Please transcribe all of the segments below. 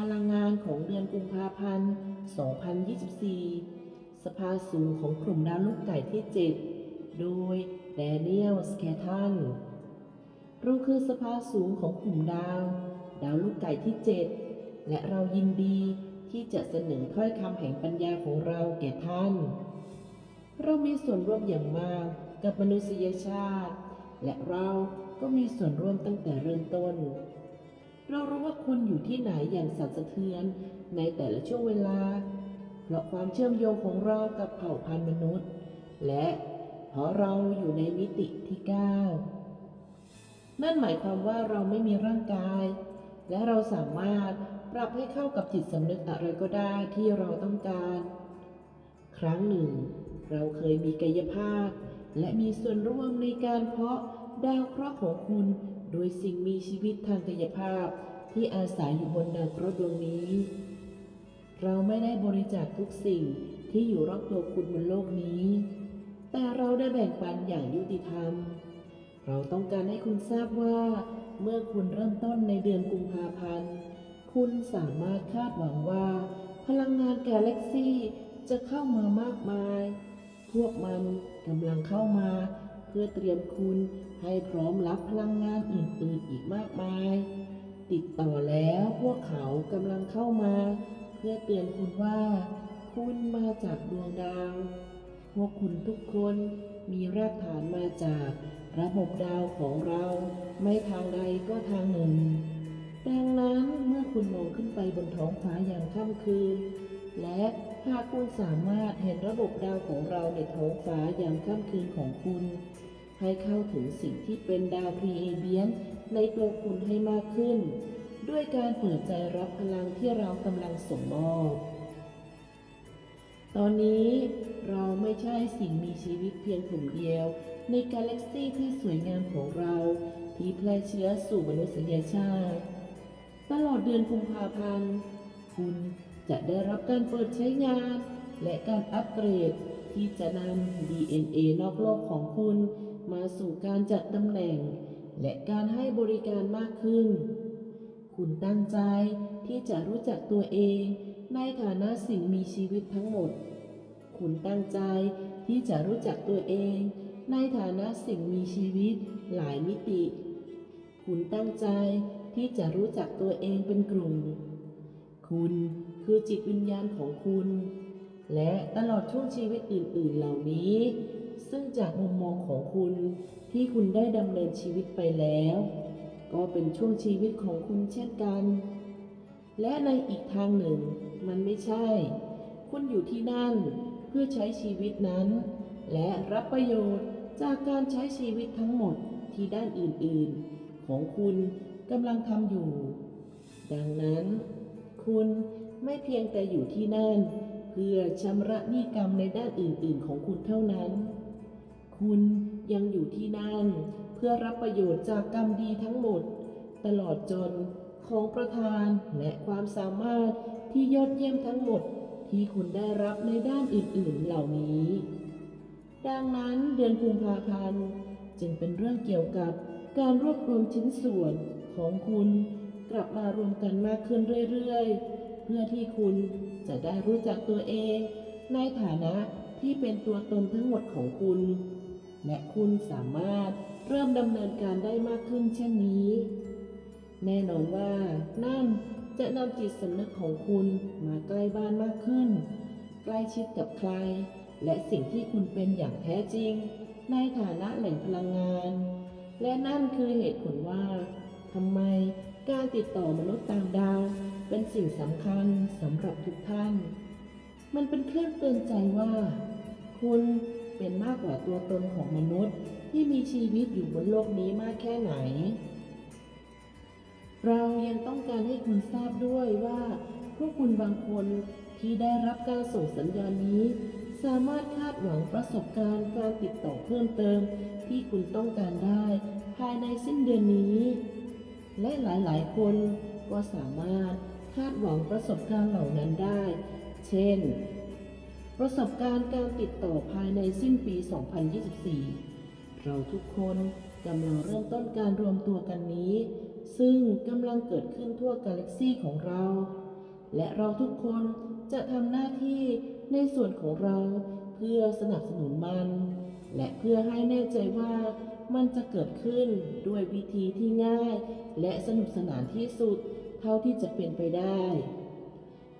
พลังงานของเดือนกุมภาพันธ์ 2024 สภาสูงของกลุ่มดาวลูกไก่ที่ 7 โดยแดเนียลสแคทันเราคือสภาสูงของกลุ่มดาว ดาวลูกไก่ที่ 7 และเรายินดีที่จะเสนอถ้อยคำแห่งปัญญาของเราแก่ท่าน เรามีส่วนร่วมอย่างมากกับมนุษยชาติ และเราก็มีส่วนร่วมตั้งแต่เริ่มต้น เรารู้ว่าคุณอยู่ที่ไหนอย่างสั่นสะเทือนในแต่ละช่วงเวลา เพราะความเชื่อมโยงของเรากับเผ่าพันธุ์มนุษย์ และเพราะเราอยู่ในมิติที่ 9 นั่นหมายความว่าเราไม่มีร่างกาย และเราสามารถปรับให้เข้ากับจิตสำนึกอะไรก็ได้ที่เราต้องการ ครั้งหนึ่ง เราเคยมีกายภาพ และมีส่วนร่วมในการเพาะดาวเคราะห์ของคุณ โดยสิ่งมีชีวิตทางกายภาพที่อาศัยอยู่บนดาวเคราะห์ดวงนี้ เราไม่ได้บริจาคทุกสิ่งที่อยู่รอบตัวคุณบนโลกนี้ แต่เราได้แบ่งปันอย่างยุติธรรม เราต้องการให้คุณทราบว่า เมื่อคุณเริ่มต้นในเดือนกุมภาพันธ์ คุณสามารถคาดหวังว่า พลังงานกาแล็กซี่จะเข้ามามากมาย พวกมันกำลังเข้ามา พื่อเตรียมคุณให้พร้อมรับพลังงานอื่นๆอีกมากมาย ติดต่อแล้วพวกเขากำลังเข้ามา เพื่อเตือนคุณว่า คุณมาจากดวงดาว พวกคุณทุกคนมีรากฐานมาจากระบบดาวของเรา ไม่ทางใดก็ทางหนึ่ง ดังนั้นเมื่อคุณมองขึ้นไปบนท้องฟ้าอย่างค่ำคืน และหากคุณสามารถเห็นระบบดาวของเราในท้องฟ้าอย่างค่ำคืนของคุณ ให้เข้าถึงสิ่งที่เป็นดาวพรีเอเบียนในตัวคุณให้มากขึ้น ด้วยการเปิดใจรับพลังที่เรากำลังส่งมอบตอนนี้เราไม่ใช่สิ่งมีชีวิตเพียงกลุ่มเดียว ในกาแล็กซี่ที่สวยงามของเรา ที่แพร่เชื้อสู่มนุษยชาติ ตลอดเดือนกุมภาพันธ์ คุณจะได้รับการเปิดใช้งาน และการอัปเกรดที่จะนำ DNA นอกโลกของคุณ มาสู่การจัดตำแหน่ง และการให้บริการมากขึ้น คุณตั้งใจที่จะรู้จักตัวเอง ในฐานะสิ่งมีชีวิตทั้งหมด คุณตั้งใจที่จะรู้จักตัวเอง ในฐานะสิ่งมีชีวิตหลายมิติ คุณตั้งใจที่จะรู้จักตัวเองเป็นกลุ่ม คุณคือจิตวิญญาณของคุณ และตลอดช่วงชีวิตอื่น ๆ เหล่านี้ ซึ่งจากมุมมองของคุณที่คุณได้ดำเนินชีวิตไปแล้ว ก็เป็นช่วงชีวิตของคุณเช่นกัน และในอีกทางหนึ่ง มันไม่ใช่ คุณอยู่ที่นั่นเพื่อใช้ชีวิตนั้น และรับประโยชน์จากการใช้ชีวิตทั้งหมดที่ด้านอื่นๆ ของคุณกำลังทำอยู่ ดังนั้น คุณไม่เพียงแต่อยู่ที่นั่น เพื่อชำระหนี้กรรมในด้านอื่นๆ ของคุณเท่านั้น คุณยังอยู่ที่นั่น เพื่อรับประโยชน์จากกรรมดีทั้งหมด ตลอดจนของประทานและความสามารถที่ยอดเยี่ยมทั้งหมดที่คุณได้รับในด้านอื่นๆเหล่านี้ ดังนั้นเดือนกุมภาพันธ์จึงเป็นเรื่องเกี่ยวกับการรวบรวมชิ้นส่วนของคุณกลับมารวมกันมากขึ้นเรื่อยๆ เพื่อที่คุณจะได้รู้จักตัวเอง ในฐานะที่เป็นตัวตนทั้งหมดของคุณ และคุณสามารถเริ่มดำเนินการได้มากขึ้นเช่นนี้ แน่นอนว่านั่นจะนำจิตสำนึกของคุณมาใกล้บ้านมากขึ้น ใกล้ชิดกับใคร และสิ่งที่คุณเป็นอย่างแท้จริง ในฐานะแหล่งพลังงาน และนั่นคือเหตุผลว่าทำไมการติดต่อมนุษย์ต่างดาว เป็นสิ่งสำคัญสำหรับทุกท่าน มันเป็นเครื่องเตือนใจว่า คุณ เป็นมากกว่าตัวตนของมนุษย์ที่มีชีวิตอยู่บนโลกนี้มากแค่ไหน เรายังต้องการให้คุณทราบด้วยว่า พวกคุณบางคนที่ได้รับการส่งสัญญาณนี้ สามารถคาดหวังประสบการณ์การติดต่อเพิ่มเติม ที่คุณต้องการได้ ภายในสิ้นเดือนนี้ และหลายๆ คนก็สามารถคาดหวังประสบการณ์เหล่านั้นได้ เช่น ประสบการณ์การติดต่อภายในสิ้นปี 2024 เราทุกคนกำลังเริ่มต้นการรวมตัวกันนี้ ซึ่งกำลังเกิดขึ้นทั่วกาแล็กซีของเรา และเราทุกคนจะทำหน้าที่ในส่วนของเราเพื่อสนับสนุนมัน และเพื่อให้แน่ใจว่ามันจะเกิดขึ้นด้วยวิธีที่ง่าย และสนุกสนานที่สุดเท่าที่จะเป็นไปได้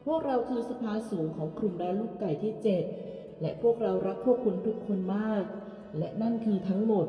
พวกเราคือสภาสูงของกลุ่มดาวลูกไก่ที่ 7 และพวกเรารักพวกคุณทุกคนมาก และนั่นคือทั้งหมด